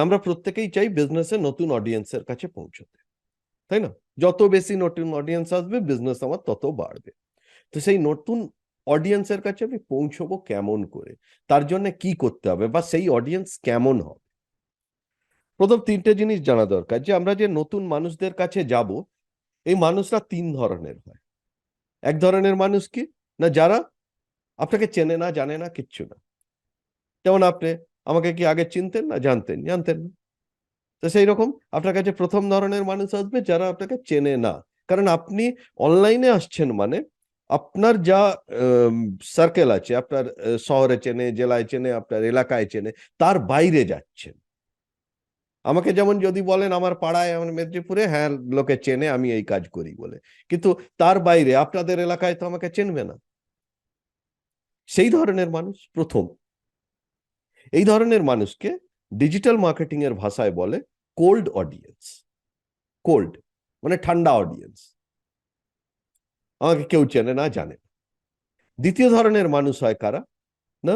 আমরা প্রত্যেকেই চাই বিজনেসে নতুন অডিয়েন্সের কাছে পৌঁছতে। তাই না? যত বেশি নতুন অডিয়েন্স আসবে বিজনেস আমার তত বাড়বে। তো সেই নতুন অডিয়েন্সের কাছে আমি পৌঁছবো কেমন করে? তার জন্য কি করতে হবে বা সেই অডিয়েন্স কেমন হবে? প্রথম তিনটে জিনিস জানা দরকার, যে আমরা যে নতুন মানুষদের কাছে যাব, এই মানুষরা তিন ধরনের হয়। এক ধরনের মানুষ কি? না যারা আপনাকে চেনে না, জানে না, কিচ্ছু না। যেমন আপনি আমাকে কি আগে চিনতেন না? জানতেন জানতেন না। তো সেই রকম আপনার কাছে প্রথম ধরনের মানুষ আসবে যারা আপনাকে চেনে না। কারণ আপনি অনলাইনে আসছেন মানে আপনার যা সার্কেল আছে, আপনার শহরে চেনে, জেলায় চেনে, আপনার এলাকায় চেনে, তার বাইরে যাচ্ছেন। আমাকে যেমন যদি বলেন আমার পাড়ায়, আমার মেদিনীপুরে হ্যাঁ লোকে চেনে, আমি এই কাজ করি বলে। কিন্তু তার বাইরে আপনাদের এলাকায় তো আমাকে চেনবে না। সেই ধরনের মানুষ প্রথম। এই ধরনের মানুষকে ডিজিটাল মার্কেটিং এর ভাষায় বলে কোল্ড অডিয়েন্স কোল্ড মানে ঠান্ডা অডিয়েন্স আমাকে কেউ চেনে না, জানে দ্বিতীয় ধরনের মানুষ হয় কারা? না?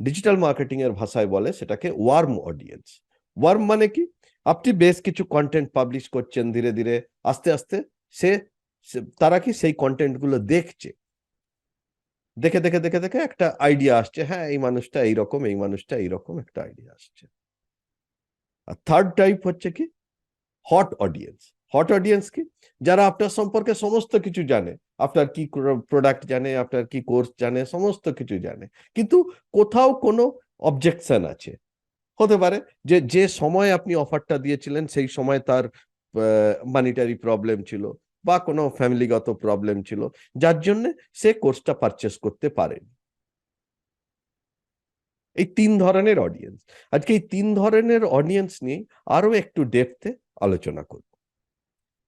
ডিজিটাল মার্কেটিং এর ভাষায় বলে সেটাকে ওয়ার্ম অডিয়েন্স ওয়ার্ম মানে কি? আপনি বেশ কিছু কন্টেন্ট পাবলিশ করছেন ধীরে ধীরে, আস্তে আস্তে সে তারা কি সেই কন্টেন্টগুলো দেখছে? দেখে দেখে দেখে দেখে একটা আইডিয়া আসছে হ্যাঁ এই মানুষটা এইরকম, এই মানুষটা এইরকম একটা আইডিয়া আসছে। আর থার্ড টাইপ হচ্ছে কি? হট অডিয়েন্স হট অডিয়েন্স কি? যারা আপনার সম্পর্কে সমস্ত কিছু জানে, আপনার কি প্রোডাক্ট জানে, আপনার কি কোর্স জানে, সমস্ত কিছু জানে। কিন্তু কোথাও কোনো অবজেকশন আছে। হতে পারে যে যে সময় আপনি অফারটা দিয়েছিলেন, সেই সময় তার মানিটারি প্রবলেম ছিল। বা কোনো ফ্যামিলিগত প্রবলেম ছিল, যার জন্য সে কোর্সটা পারচেস করতে পারেনি। এই তিন ধরনের অডিয়েন্স আজকে এই তিন ধরনের অডিয়েন্স নিয়ে আরও একটু ডেপথে আলোচনা করব।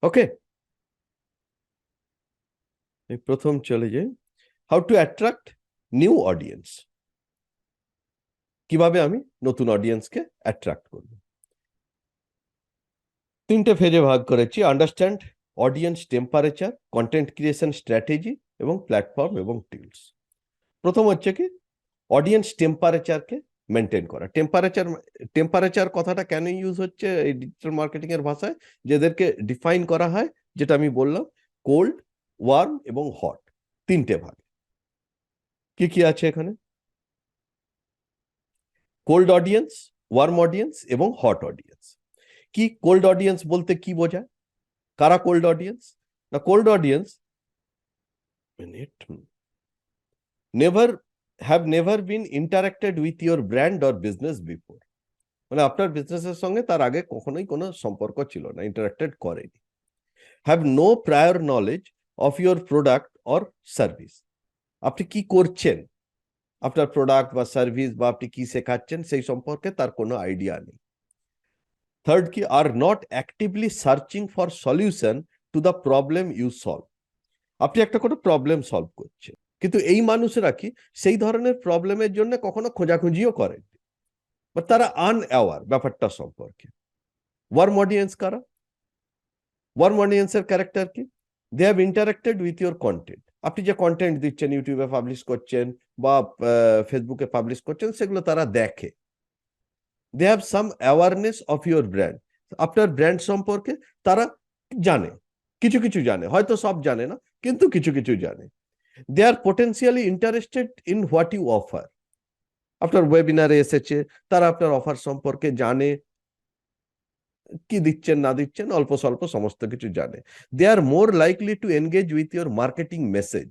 ওকে প্রথম চলে যাই। How to attract new audience কীভাবে আমি নতুন অডিয়েন্সকে অ্যাট্রাক্ট করব? তিনটে ফেজে ভাগ করেছি। Understand audience temperature content creation strategy এবং প্ল্যাটফর্ম এবং টিলস প্রথম হচ্ছে কি অডিয়েন্স টেম্পারেচারকে মেনটেন করা। টেম্পারেচার টেম্পারেচার কথাটা কেন ইউজ হচ্ছে এই ডিজিটাল মার্কেটিং এর ভাষায়? যেদেরকে ডিফাইন করা হয়, যেটা আমি বললাম কোল্ড ওয়ার্ম এবং হট তিনটে ভাগ। কি কি আছে এখানে? কোল্ড অডিয়েন্স ওয়ার্ম অডিয়েন্স এবং হট অডিয়েন্স কি কোল্ড অডিয়েন্স বলতে কি বোঝায়? কারা কোল্ড অডিয়েন্স না cold audience minute never have never been interacted with your brand or business before মানে আপনার বিজনেসের সঙ্গে তার আগে কখনোই কোনো সম্পর্ক ছিল না ইন্টারাক্টেড করেনি। Have no prior knowledge of your product or service আপনি কি করছেন? আপনার প্রোডাক্ট বা সার্ভিস বা আপনি কি শেখাচ্ছেন সেই সম্পর্কে তার কোনো আইডিয়া নেই। থার্ড কি are not actively searching for solution to the problem you solve আপনি একটা কোনো প্রবলেম সলভ করছেন, কিন্তু এই মানুষেরা কি সেই ধরনের প্রবলেমের জন্য কখনো খোঁজাখুঁজিও করেন? বা তারা আনঅ্যাওয়ার ব্যাপারটা সম্পর্কে। ওয়ার্ম অডিয়েন্স কারা? ওয়ার্ম অডিয়েন্সের ক্যারেক্টার কি? They have interacted with your content আপনি যে কন্টেন্ট দিচ্ছেন ইউটিউবে পাবলিশ করছেন বা ফেসবুকে পাবলিশ করছেন, সেগুলো তারা দেখে। They have some awareness of your brand আপনার ব্র্যান্ড সম্পর্কে তারা জানে, কিছু কিছু জানে, হয়তো সব জানে না, কিন্তু কিছু কিছু জানে। They are potentially interested in what you offer আপনার ওয়েবিনারে এসেছে, তারা আপনার অফার সম্পর্কে জানে, কি দিচ্ছেন, না দিচ্ছেন, অল্প স্বল্প সমস্ত কিছু জানে। They are more likely to engage with your marketing message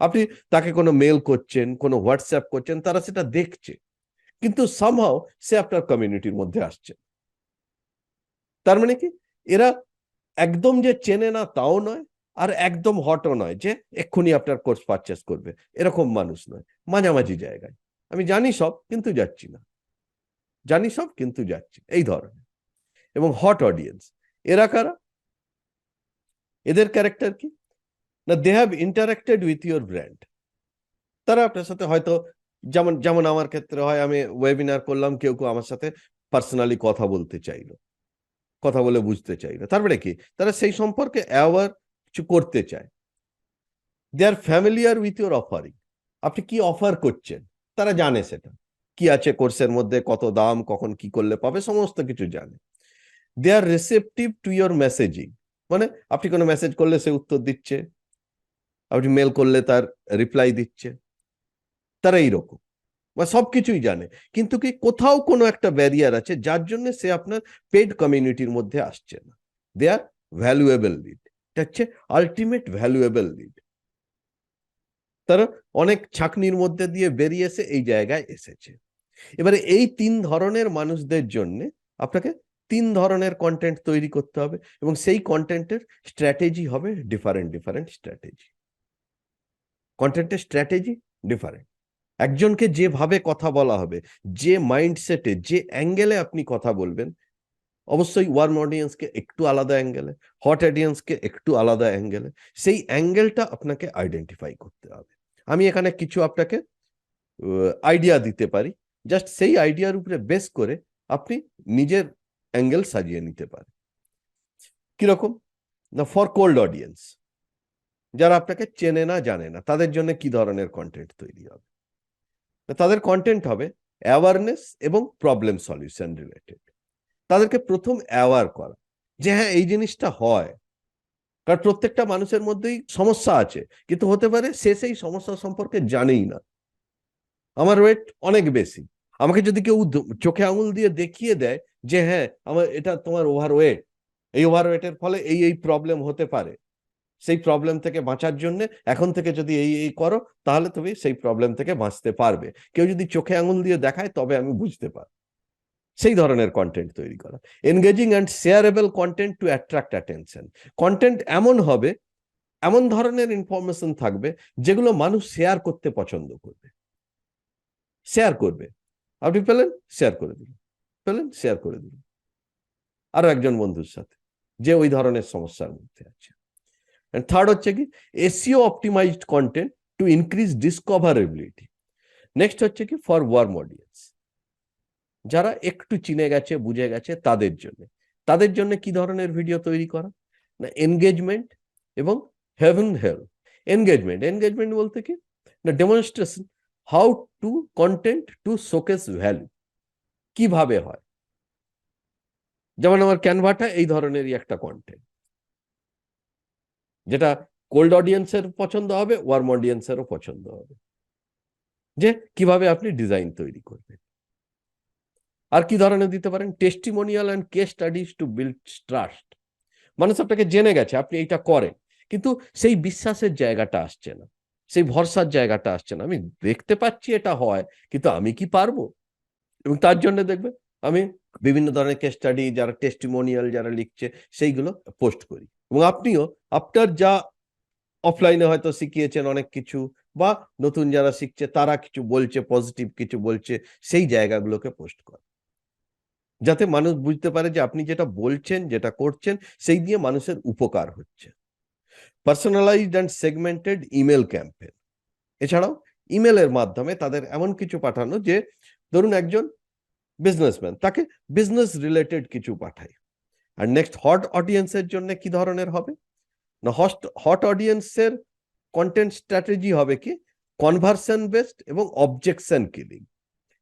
আপনি তাকে কোনো মেল করছেন, কোনো হোয়াটসঅ্যাপ করছেন, তারা সেটা দেখছে। কিন্তু সামহাও সে আপনার কমিউনিটির মধ্যে আসছে। তার মানে কি? এরা একদম যে চেনে না তাও নয়, আর একদম হটও নয় যে এক্ষুনি আপনার কোর্স পারচেস করবে। এরকম মানুষ নয়, মাঝামাঝি জায়গায়। আমি জানি সব, কিন্তু যাচ্ছি না। জানি সব, কিন্তু যাচ্ছি এই ধরনের। এবং হট অডিয়েন্স এরা কারা? এদের ক্যারেক্টার কি? না they have interacted with your brand তারা আপনার সাথে হয়তো যেমন যেমন আমার ক্ষেত্রে হয়, আমি ওয়েবিনার করলাম, কেউ কেউ আমার সাথে পার্সোনালি কথা বলতে চাইলো। কথা বলে বুঝতে চাইলো। তারপরে কি? তারা সেই সম্পর্কে অ্যাওয়ার কিছু করতে চায়। They are familiar with your offering আপনি কি অফার করছেন? তারা জানে সেটা। কি আছে কোর্সের মধ্যে? কত দাম? কখন কি করলে পাবে? সমস্ত কিছু জানে। They are receptive to your messaging মানে আপনি কোনো মেসেজ করলে সে উত্তর দিচ্ছে। আপনি মেল করলে তার রিপ্লাই দিচ্ছে। তারা এইরকম বা সবকিছুই জানে। কিন্তু কি কোথাও কোনো একটা ব্যারিয়ার আছে যার জন্য সে আপনার পেড কমিউনিটির মধ্যে আসছে না। দে আর ভ্যালুয়েবল লিড এটা হচ্ছে আলটিমেট ভ্যালুয়েবল লিড তারা অনেক ছাকনির মধ্যে দিয়ে বেরিয়ে এসে এই জায়গায় এসেছে। এবারে এই তিন ধরনের মানুষদের জন্য আপনাকে তিন ধরনের কন্টেন্ট তৈরি করতে হবে এবং সেই কন্টেন্টের স্ট্র্যাটেজি হবে ডিফারেন্ট ডিফারেন্ট স্ট্র্যাটেজি কন্টেন্টের স্ট্র্যাটেজি ডিফারেন্ট একজনকে যেভাবে কথা বলা হবে, যে মাইন্ডসেটে যে অ্যাঙ্গেলে আপনি কথা বলবেন, অবশ্যই ওয়ার্ম অডিয়েন্সকে একটু আলাদা অ্যাঙ্গেলে হট অডিয়েন্সকে একটু আলাদা অ্যাঙ্গেলে সেই অ্যাঙ্গেলটা আপনাকে আইডেন্টিফাই করতে হবে। আমি এখানে কিছু আপনাকে আইডিয়া দিতে পারি। জাস্ট সেই আইডিয়ার উপরে বেস করে আপনি নিজের অ্যাঙ্গেল সাজিয়ে নিতে পারেন। কীরকম? না ফর কোল্ড অডিয়েন্স যারা আপনাকে চেনে না, জানে না, তাদের জন্য কি ধরনের কন্টেন্ট তৈরি হবে? তাদের কন্টেন্ট হবে অ্যাওয়ারনেস এবং প্রবলেম সলিউশন রিলেটেড তাদেরকে প্রথম অ্যাওয়ার করা যে হ্যাঁ এই জিনিসটা হয়। কারণ প্রত্যেকটা মানুষের মধ্যেই সমস্যা আছে। কিন্তু হতে পারে সে সেই সমস্যা সম্পর্কে জানেই না। আমার ওয়েট অনেক বেশি। আমাকে যদি কেউ চোখে আঙুল দিয়ে দেখিয়ে দেয় যে হ্যাঁ আমার, এটা তোমার ওভার ওয়েট এই ওভার ওয়েটের ফলে এই এই প্রবলেম হতে পারে। সেই প্রবলেম থেকে বাঁচার জন্য এখন থেকে যদি এই এই করো, তাহলে তুমি সেই প্রবলেম থেকে বাঁচতে পারবে। কেউ যদি চোখে আঙুল দিয়ে দেখায়, তবে আমি বুঝতে পারব। সেই ধরনের কন্টেন্ট তৈরি করা। Engaging and shareable content to attract attention content এমন হবে, এমন ধরনের ইনফরমেশন থাকবে, যেগুলো মানুষ শেয়ার করতে পছন্দ করবে। শেয়ার করবে। আপনি পেলেন? শেয়ার করে দিলেন। পেলেন? শেয়ার করে দিলেন। আরও একজন বন্ধুর সাথে, যে ওই ধরনের সমস্যার মধ্যে আছে। থার্ড হচ্ছে কি SEO optimised content to increase discoverability next হচ্ছে কি ফর ওয়ার্ম অডিয়েন্স যারা একটু চিনে গেছে, বুঝে গেছে তাদের জন্য। তাদের জন্য কি ধরনের ভিডিও তৈরি করা? না এনগেজমেন্ট এবং হেভেন হেল্প এনগেজমেন্ট এনগেজমেন্ট বলতে কি? না demonstration how to content to showcase value কীভাবে হয়? যেমন আমার ক্যানভাটা এই ধরনেরই একটা কন্টেন্ট যেটা কোল্ড অডিয়েন্সের পছন্দ হবে ওয়ার্ম অডিয়েন্সেরও পছন্দ হবে। যে কীভাবে আপনি ডিজাইন তৈরি করবেন। আর কি ধরনের দিতে পারেন? Testimonial and case studies to build trust মানুষ আপনাকে জেনে গেছে, আপনি এইটা করেন। কিন্তু সেই বিশ্বাসের জায়গাটা আসছে না। সেই ভরসার জায়গাটা আসছে না। আমি দেখতে পাচ্ছি এটা হয়, কিন্তু আমি কি পারব? এবং তার জন্য দেখবে আমি বিভিন্ন ধরনের কেস স্টাডি যারা টেস্টিমোনিয়াল যারা লিখছে, সেইগুলো পোস্ট করি। এবং আপনিও, আপনার যা অফলাইনে হয়তো শিখিয়েছেন অনেক কিছু বা নতুন যারা শিখছে তারা কিছু বলছে পজিটিভ কিছু বলছে, সেই জায়গাগুলোকে পোস্ট করে। যাতে মানুষ বুঝতে পারে যে আপনি যেটা বলছেন, যেটা করছেন, সেই দিয়ে মানুষের উপকার হচ্ছে। Personalised and segmented email campaign এছাড়াও ইমেলের মাধ্যমে তাদের এমন কিছু পাঠানো যে, ধরুন একজন বিজনেসম্যান তাকে বিজনেস রিলেটেড কিছু পাঠায় আর নেক্সট হট অডিয়েন্সের জন্য কি ধরনের হবে? না হট হট অডিয়েন্সের কন্টেন্ট স্ট্র্যাটেজি হবে কি? কনভার্সন বেসড এবং অবজেকশন কিলিং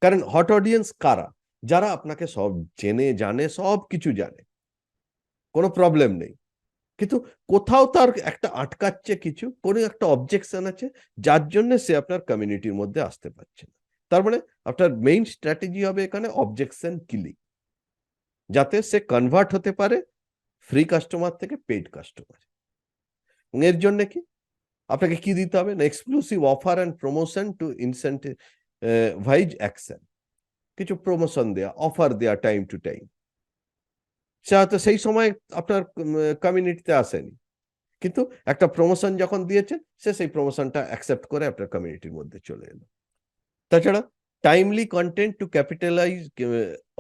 কারণ হট অডিয়েন্স কারা? যারা আপনাকে সব জেনে, জানে, সব কিছু জানে। কোনো প্রবলেম নেই। কিন্তু কোথাও তার একটা আটকাচ্ছে কিছু, কোনো একটা অবজেকশন আছে, যার জন্য সে আপনার কমিউনিটির মধ্যে আসতে পারছে না। তার মানে আপনার মেইন স্ট্র্যাটেজি হবে এখানে অবজেকশন কিলিং যাতে সে কনভার্ট হতে পারে ফ্রি কাস্টমার থেকে পেইড কাস্টমার এর জন্য কি? আপনাকে কি দিতে হবে? না exclusive offer and promotion to incentivise action কিছু প্রমোশন দেয়া অফার দেয়া টাইম টু টাইম সে হয়তো সেই সময় আপনার কমিউনিটিতে আসেনি। কিন্তু একটা প্রমোশন যখন দিয়েছেন, সে সেই প্রমোশনটা অ্যাকসেপ্ট করে আপনার কমিউনিটির মধ্যে চলে এলো। তাছাড়া timely content to capitalise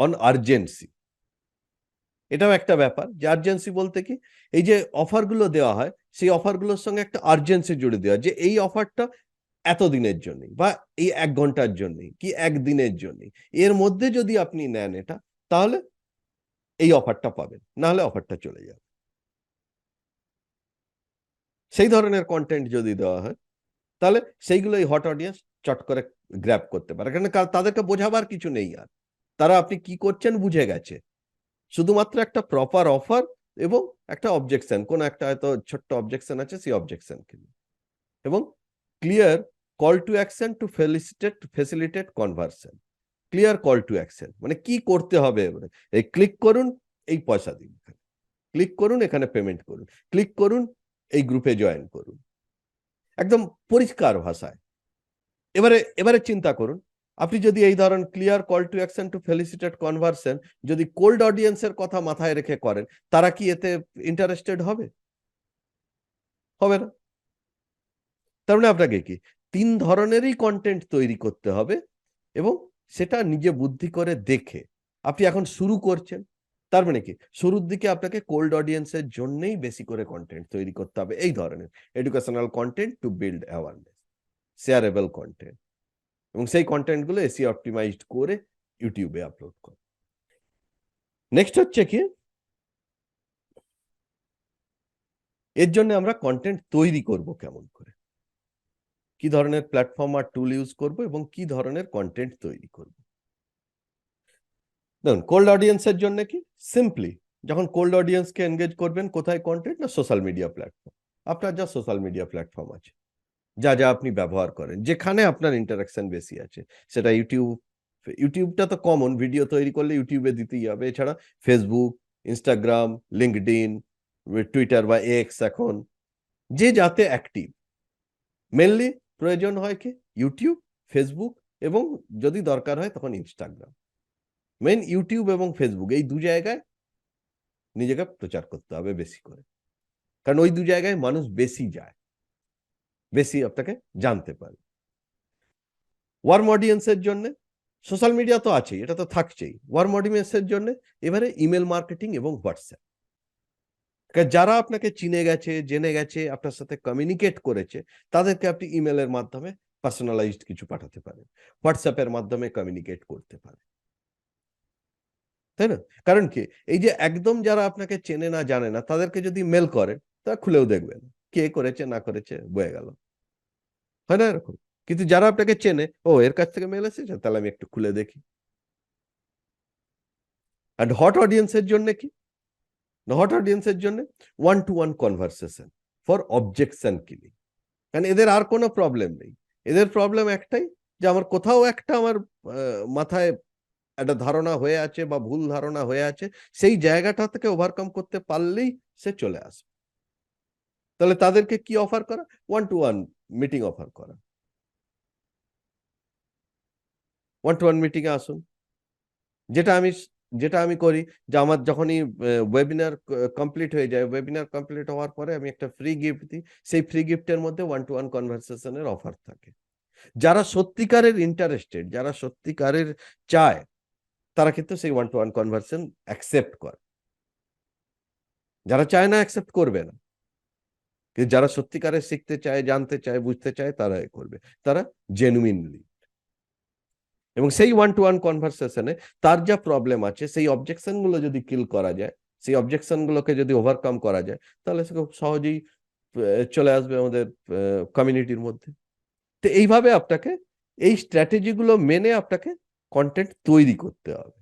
on urgency এটাও একটা ব্যাপার যে আর্জেন্সি বলতে কি, এই যে অফারগুলো দেওয়া হয়, সেই অফারগুলোর সঙ্গে একটা আর্জেন্সি জুড়ে দেওয়া যে এই অফারটা এত দিনের জন্যই বা এই এক ঘণ্টার জন্যই কি একদিনের জন্যই। এর মধ্যে যদি আপনি নেন এটা, তাহলে এই অফারটা পাবেন, না হলে অফারটা চলে যাবে। সেই ধরনের কন্টেন্ট যদি দেওয়া হয়, তাহলে সেইগুলো এই হট অডিয়েন্স চট করে গ্র্যাব করতে পারে। কারণ তাদেরকে বোঝাবার কিছু নেই আর। তারা আপনি কি করছেন বুঝে গেছে। শুধুমাত্র একটা প্রপার অফার এবং একটা অবজেকশন কোন একটা হয়তো ছোট্ট অবজেকশন আছে, সেই অবজেকশনকে নিয়ে এবং clear call to action to felicitate facilitate conversion clear call to action মানে কি করতে হবে? এবারে এই ক্লিক করুন, এই পয়সা দিন ক্লিক করুন, এখানে পেমেন্ট করুন। ক্লিক করুন, এই গ্রুপে জয়েন করুন। একদম পরিষ্কার ভাষায়। এবারে এবারে চিন্তা করুন। আপনি যদি এই ধরনের clear call to action to felicitate conversion যদি কোল্ড অডিয়েন্সের কথা মাথায় রেখে করেন, তারা কি এতে ইন্টারেস্টেড হবে? হবে না। তার মানে আপনাকে কি? তিন ধরনেরই কন্টেন্ট তৈরি করতে হবে এবং সেটা নিজে বুদ্ধি করে দেখে। আপনি এখন শুরু করছেন, তার মানে কি? শুরুর দিকে আপনাকে কোল্ড অডিয়েন্সের জন্যই বেশি করে কন্টেন্ট তৈরি করতে হবে। এই ধরনের educational content to build awareness shareable content এবং সেই কন্টেন্টগুলো এসি অপটিমাইজড করে ইউটিউবে আপলোড করে। নেক্সট হচ্ছে কি? এর জন্য আমরা কন্টেন্ট তৈরি করব কেমন করে? কি ধরনের প্ল্যাটফর্ম আর টুল ইউজ করব এবং কি ধরনের কন্টেন্ট তৈরি করব? দেখুন কোল্ড অডিয়েন্সের জন্য কি? সিম্পলি যখন কোল্ড অডিয়েন্সকে এনগেজ করবেন, কোথায় কন্টেন্ট না সোশ্যাল মিডিয়া প্ল্যাটফর্ম আপনার যা সোশ্যাল মিডিয়া প্ল্যাটফর্ম আছে। যা যা আপনি ব্যবহার করেন। যেখানে আপনার ইন্টারাকশন বেশি আছে। সেটা ইউটিউব, ইউটিউবটা তো কমন ভিডিও তৈরি করলে ইউটিউবে দিতেই হবে। এছাড়া ফেসবুক ইনস্টাগ্রাম লিঙ্কডিন টুইটার বা এক্স এখন, যে যাতে অ্যাক্টিভ মেনলি প্রয়োজন হয় কি? ইউটিউব ফেসবুক এবং যদি দরকার হয় তখন ইনস্টাগ্রাম মেন ইউটিউব এবং ফেসবুক এই দু জায়গায় নিজেকে প্রচার করতে হবে বেশি করে। কারণ ওই দু জায়গায় মানুষ বেশি যায়। বেশি আপনাকে জানতে পারে। ওয়ার্ম অডিয়েন্সের জন্য সোশ্যাল মিডিয়া তো আছেই, এটা তো থাকছেই। ওয়ার্ম অডিয়েন্সের জন্য এবারে ইমেল মার্কেটিং এবং হোয়াটসঅ্যাপ। যারা আপনাকে চিনে গেছে, জেনে গেছে, আপনার সাথে কমিউনিকেট করেছে, তাদেরকে আপনি ইমেলের মাধ্যমে পার্সোনালাইজড কিছু পাঠাতে পারেন। হোয়াটসঅ্যাপের মাধ্যমে কমিউনিকেট করতে পারেন। তাই না? কারণ কি? এই যে একদম যারা আপনাকে চেনে না, জানে না, তাদেরকে যদি মেল করেন তা খুলেও দেখবেন। কে করেছে, না করেছে, বয়ে গেল। হয় না এরকম? কিন্তু যারা আপনাকে চেনে, ও, এর কাছ থেকে মেল এসেছে? তাহলে আমি একটু খুলে দেখি। আর হট অডিয়েন্সের জন্য কি? হট অডিয়েন্সের জন্য one to one conversation for objection killing কারণ এদের আর কোনো প্রবলেম নেই। এদের প্রবলেম একটাই যে আমার কোথাও একটা আমার মাথায় একটা ধারণা হয়ে আছে বা ভুল ধারণা হয়ে আছে, সেই জায়গাটা থেকে ওভারকাম করতে পারলেই সে চলে আসবে। তাহলে তাদেরকে কি অফার করা? One to one meeting offer করা। ওয়ান টু ওয়ান মিটিং এ আসুন। যেটা আমি যেটা আমি করি যে আমার যখনই ওয়েবিনার কমপ্লিট হয়ে যায় ওয়েবিনার কমপ্লিট হওয়ার পরে আমি একটা ফ্রি গিফট দিই। সেই ফ্রি গিফটের মধ্যে ওয়ান টু ওয়ান কনভারসেশনের অফার থাকে। যারা সত্যিকারের ইন্টারেস্টেড যারা সত্যিকারের চায়, তারা কিন্তু সেই one to one conversation accept করে। যারা চায় না অ্যাকসেপ্ট করবে না। কিন্তু যারা সত্যিকারে শিখতে চায়, জানতে চায়, বুঝতে চায়, তারা এ করবে। তারা জেনুইনলি এবং সেই ওয়ান টু ওয়ান কনভারসেশনে তার যা প্রবলেম আছে, সেই অবজেকশনগুলো যদি কিল করা যায়, সেই অবজেকশন গুলোকে যদি ওভারকাম করা যায়, তাহলে সে খুব সহজেই চলে আসবে আমাদের কমিউনিটির মধ্যে। তো এইভাবে আপনাকে এই স্ট্র্যাটেজিগুলো মেনে আপনাকে কন্টেন্ট তৈরি করতে হবে।